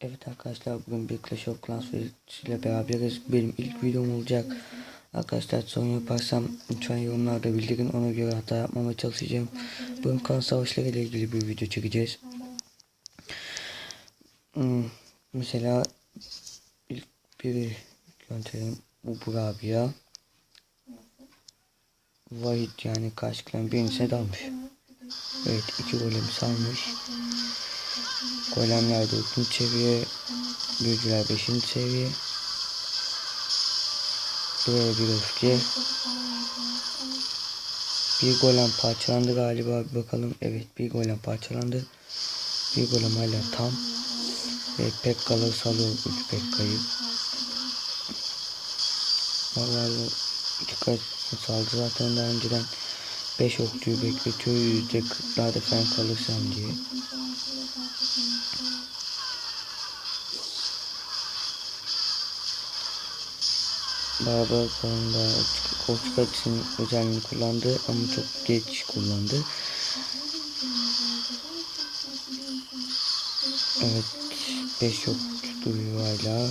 Evet arkadaşlar bugün bir Clash of Clans ile beraberiz. Benim ilk videom olacak. Arkadaşlar sorun yaparsam lütfen yorumlarda bildirin. Ona göre hata yapmamaya çalışacağım. Bugün kan savaşları ile ilgili bir video çekeceğiz. Hmm, mesela ilk biri gönderelim. Bu Burak ya. Vahit yani karşı klan birincisine dalmış. Evet iki golem salmış. Golemler 4. seviye. Büyücüler 5. seviye. Buraya bir öfke. Bir golem parçalandı galiba. Bakalım. Evet bir golem parçalandı. Bir golem hala tam. Ve Pekka'ları salıyor 3 Pekka'yı. Vallahi dikkat saldı zaten daha önceden 5 okçuyu bekletiyor yüzde 40'larda falan kalırsam diye. Beraber konuda koltuk açısının özelliğini kullandı ama çok geç kullandı. Evet 5 yok duruyor hala.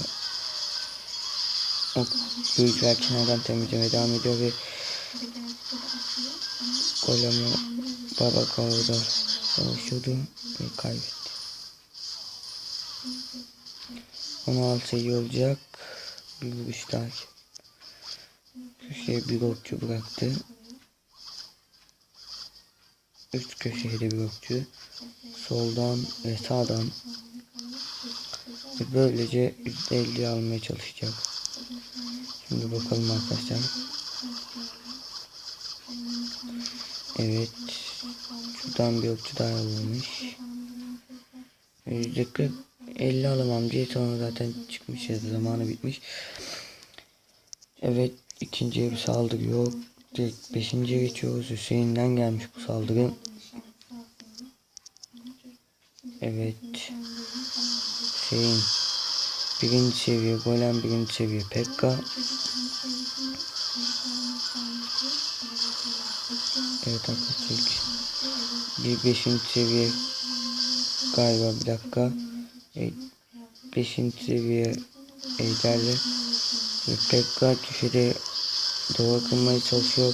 O büyükler kenardan temizlemeye devam ediyor ve golemi baba kavga savaşıyordu ve kaybetti. 16 iyi olacak. Bir vuruş daha. Köşeye bir okçu bıraktı. Üst köşeye de bir okçu. Soldan ve sağdan. Ve böylece %50 almaya çalışacak. Şimdi bakalım arkadaşlar. Evet. Şuradan bir okçu daha alınmış. %40 50 alamam diye sonra zaten çıkmış ya zamanı bitmiş. Evet ikinciye bir saldırı yok. Direkt beşinciye geçiyoruz. Hüseyin'den gelmiş bu saldırı. Evet. Hüseyin. Birinci seviye Golem birinci seviye Pekka. Evet arkadaşlar. Bir beşinci seviye galiba bir dakika. Evet. Beşinci seviye ejderli. Ve Pekka köşede doğru kırmaya çalışıyor.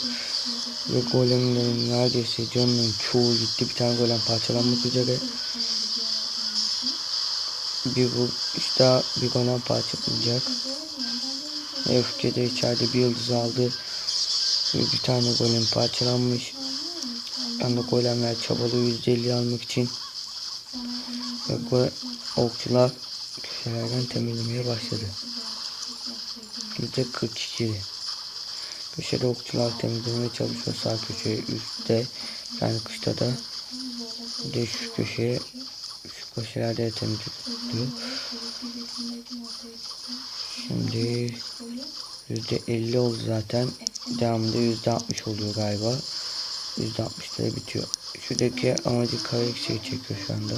Ve golemlerin neredeyse canının çoğu gitti. Bir tane golem parçalanmak üzere. Bir bu işte bir golem parçalanacak. Ve öfke de içeride bir yıldız aldı. Ve bir tane golem parçalanmış. Yani golemler çabalıyor %50 almak için. Ve bu okçular köşelerden temizlemeye başladı. Yüzde 42. Köşede okçular temizlemeye çalışıyor sağ köşeye üstte yani kışta da de şu köşeye şu köşelerde temizliyor. Şimdi yüzde 50 oldu zaten. Devamında yüzde 60 oluyor galiba. Yüzde 60'da bitiyor. Şuradaki amacı kare şey çekiyor şu anda.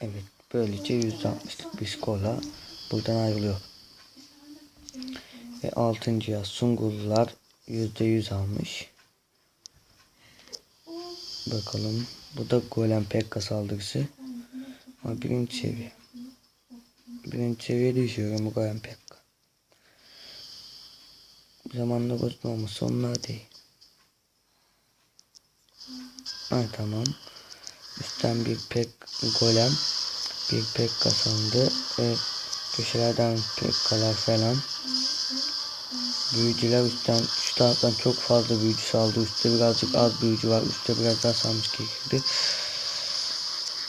Evet böylece %60'lık bir skorla buradan ayrılıyor. Ve 6. Sungurlular %100 almış. Bakalım. Bu da Golem Pekka saldırısı. Ama birinci seviye. Birinci seviye düşüyor ama Golem Pekka. Zamanla bozma ama sonlar değil. Ha tamam. Üstten bir pek golem bir pek kazandı ve köşelerden pekkalar falan. Büyücüler üstten şu taraftan çok fazla büyücü saldı. Üstte birazcık az büyücü var üstte biraz daha salmış gerekirdi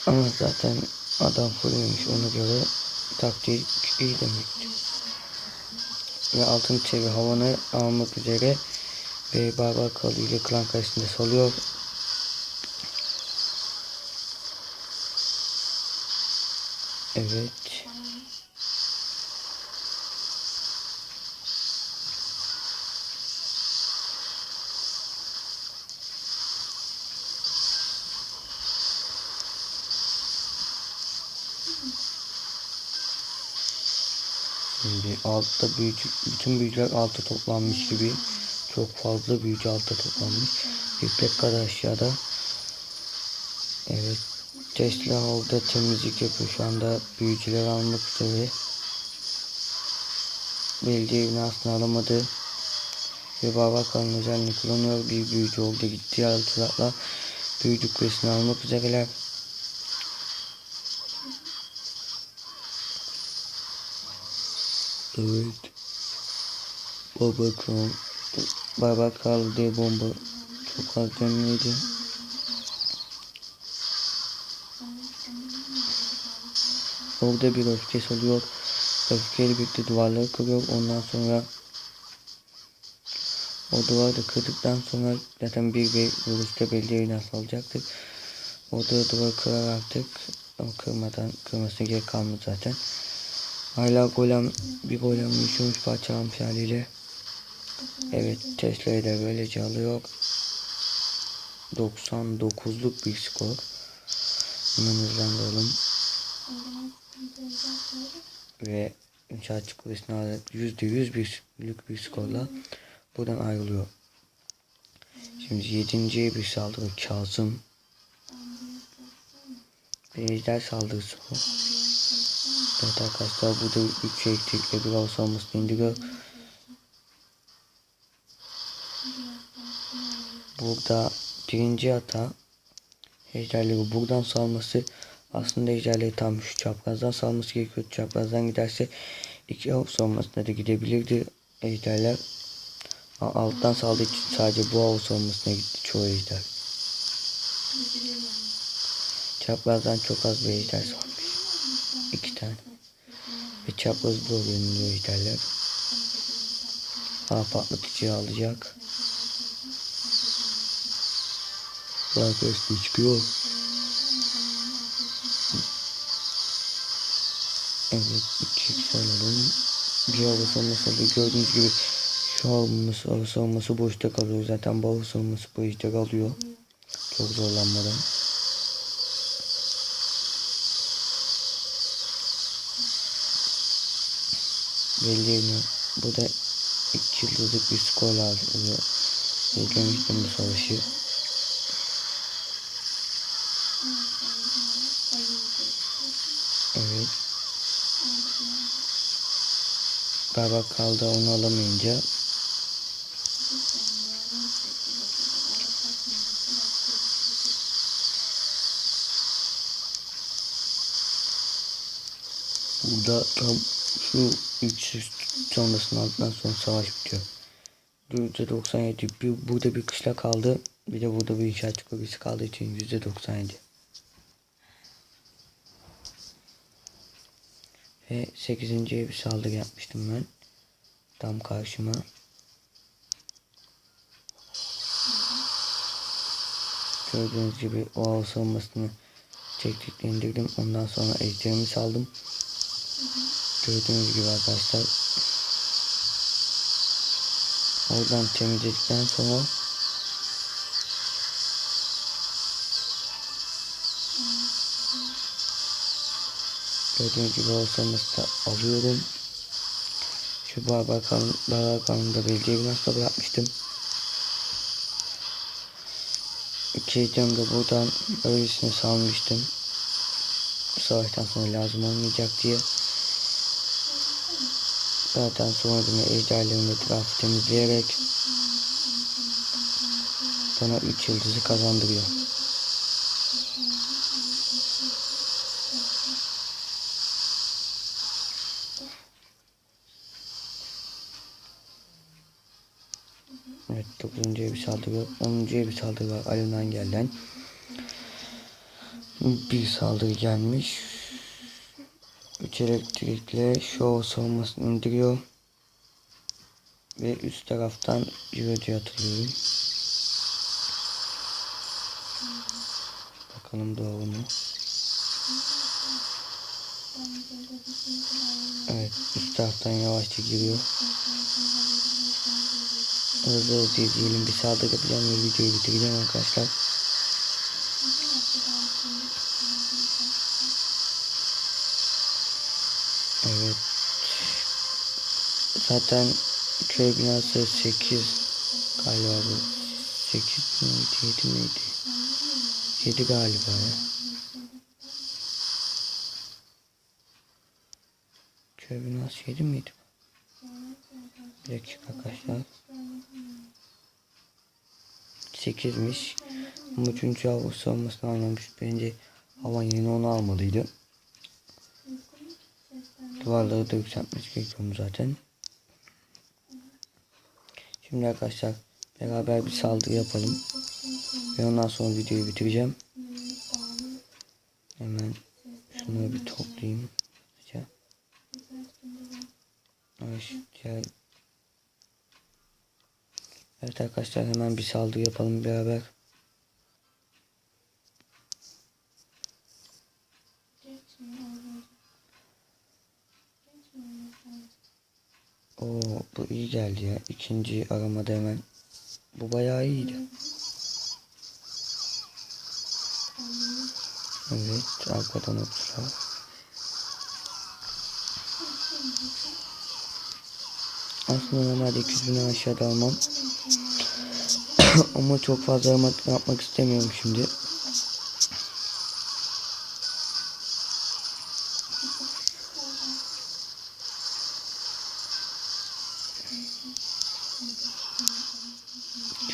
ama zaten adam fullmemiş ona göre taktik iyi demektir ve altın çevre havanı almak üzere ve barbar kalı klan karşısında salıyor Evet. Şimdi altta büyücü, bütün büyücüler altta toplanmış gibi çok fazla büyücü altta toplanmış. Bir pek kadar aşağıda. Evet. Tesla orada temizlik yapıyor. Şu anda büyücüleri almak üzere. Belediye evini aslında alamadı. Ve Babakan'ın özelliğini kullanıyor. Bir büyücü oldu gitti. Altılarla büyücü kulesini almak üzereler. Evet. Babakan. Babakan diye bomba çok az canlıydı. Orada bir öfkesi oluyor. Öfkeyle birlikte duvarları kırıyor. Ondan sonra o duvarı da kırdıktan sonra zaten bir bir vuruşta belediyeyi nasıl alacaktır. Orada duvarı kırar artık. Ama kırmadan kırmasına gerek kalmadı zaten. Hala golem bir golem düşürmüş parçalamış haliyle. Evet Tesla'yı da böylece alıyor. 99'luk bir skor. Hemen hızlandıralım. Ve inşaatçı kulesini alarak %100 bir bir skorla buradan ayrılıyor. Şimdi yedinciye bir saldırı Kazım. Bir ejder saldırısı bu. Evet arkadaşlar burada 3 elektrikle bir hava savunmasını indiriyor. Burada birinci hata ejderleri buradan salması aslında ejderleri tam şu çaprazdan salması gerekiyor. Çaprazdan giderse iki hava savunmasına da gidebilirdi ejderler. Alttan saldığı için sadece bu hava savunmasına gitti çoğu ejder. Çaprazdan çok az bir ejder salmış. İki tane. Ve çaprazı doğru yöneliyor ejderler. Ha patlatıcıyı alacak. Arkadaşlar çıkıyor. Evet, iki alalım. Bir hava savunması alıyor. Gördüğünüz gibi şu havamız, hava savunması boşta kalıyor. Zaten bu hava savunması bu ejder alıyor. Çok zorlanmadan. Belli bu da iki yıldızlık bir skorla alıyor. İzlemiştim bu savaşı. Evet. Galiba kaldı onu alamayınca. Burada tam şu üç sonrasının altından sonra savaş bitiyor. %97 bir, burada bir kışla kaldı. Bir de burada bir inşaatçı kulübesi kaldığı için %97. Ve 8. bir saldırı yapmıştım ben. Tam karşıma. Gördüğünüz gibi o hava savunmasını çektikle indirdim. Ondan sonra ejderimi saldım. Gördüğünüz gibi arkadaşlar. Oradan temizledikten sonra Gördüğünüz gibi olsanız da alıyorum. Şu barbakanın barbakanın da belediye binasına bırakmıştım. İki cam da buradan öylesine salmıştım. Bu savaştan sonra lazım olmayacak diye. Zaten sonra da ejderlerin etrafı temizleyerek bana 3 yıldızı kazandırıyor. Evet 9. bir saldırı var. 10. bir saldırı var. Ali'nden gelen. Bir saldırı gelmiş. 3 elektrikle şov savunmasını indiriyor. Ve üst taraftan yürüdü atılıyor. Bakalım doğru mu? Evet üst taraftan yavaşça giriyor. Hızlı hızlı izleyelim. Bir saldırı yapacağım ve videoyu bitireceğim arkadaşlar. Evet. Zaten köy binası 8 Galiba bu 8 miydi 7 miydi? 7 galiba ya. Köbünas 7 miydi? Bir dakika arkadaşlar. 8'miş. Ama üçüncü hava savunmasını almamış. Bence hava yeni onu almalıydı. Duvarları da yükseltmesi gerekiyor zaten. Şimdi arkadaşlar beraber bir saldırı yapalım. Ve ondan sonra videoyu bitireceğim. Hemen şunları bir toplayayım. Evet, diğer- Evet arkadaşlar hemen bir saldırı yapalım beraber. Oo bu iyi geldi ya. İkinci aramada hemen. Bu bayağı iyiydi. Evet arkadan okçular. Aslında normalde 200 bin aşağıda almam. Ama çok fazla arama yapmak istemiyorum şimdi.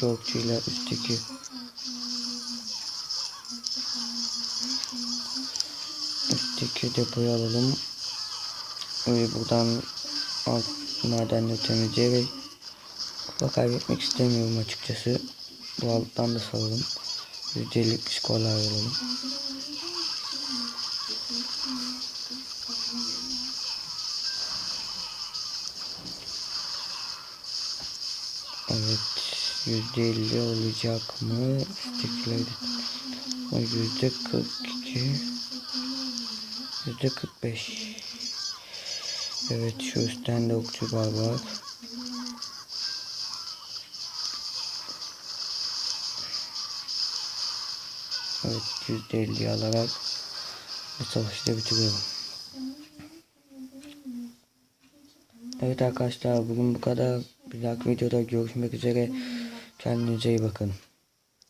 Çokçuyla üstteki üstteki depoyu alalım. Öyle buradan alt madenle temizleyerek kupa kaybetmek istemiyorum açıkçası. Bu alttan da salalım. Yüzdelik skorlar alalım. Evet. Yüzde elli olacak mı? Üsttekileri o yüzde kırk iki. Yüzde kırk beş. Evet şu üstten de okçular var. Evet yüzde elli alarak bu savaşı da bitiriyorum. Evet arkadaşlar bugün bu kadar. Bir dahaki videoda görüşmek üzere. Kendinize iyi bakın.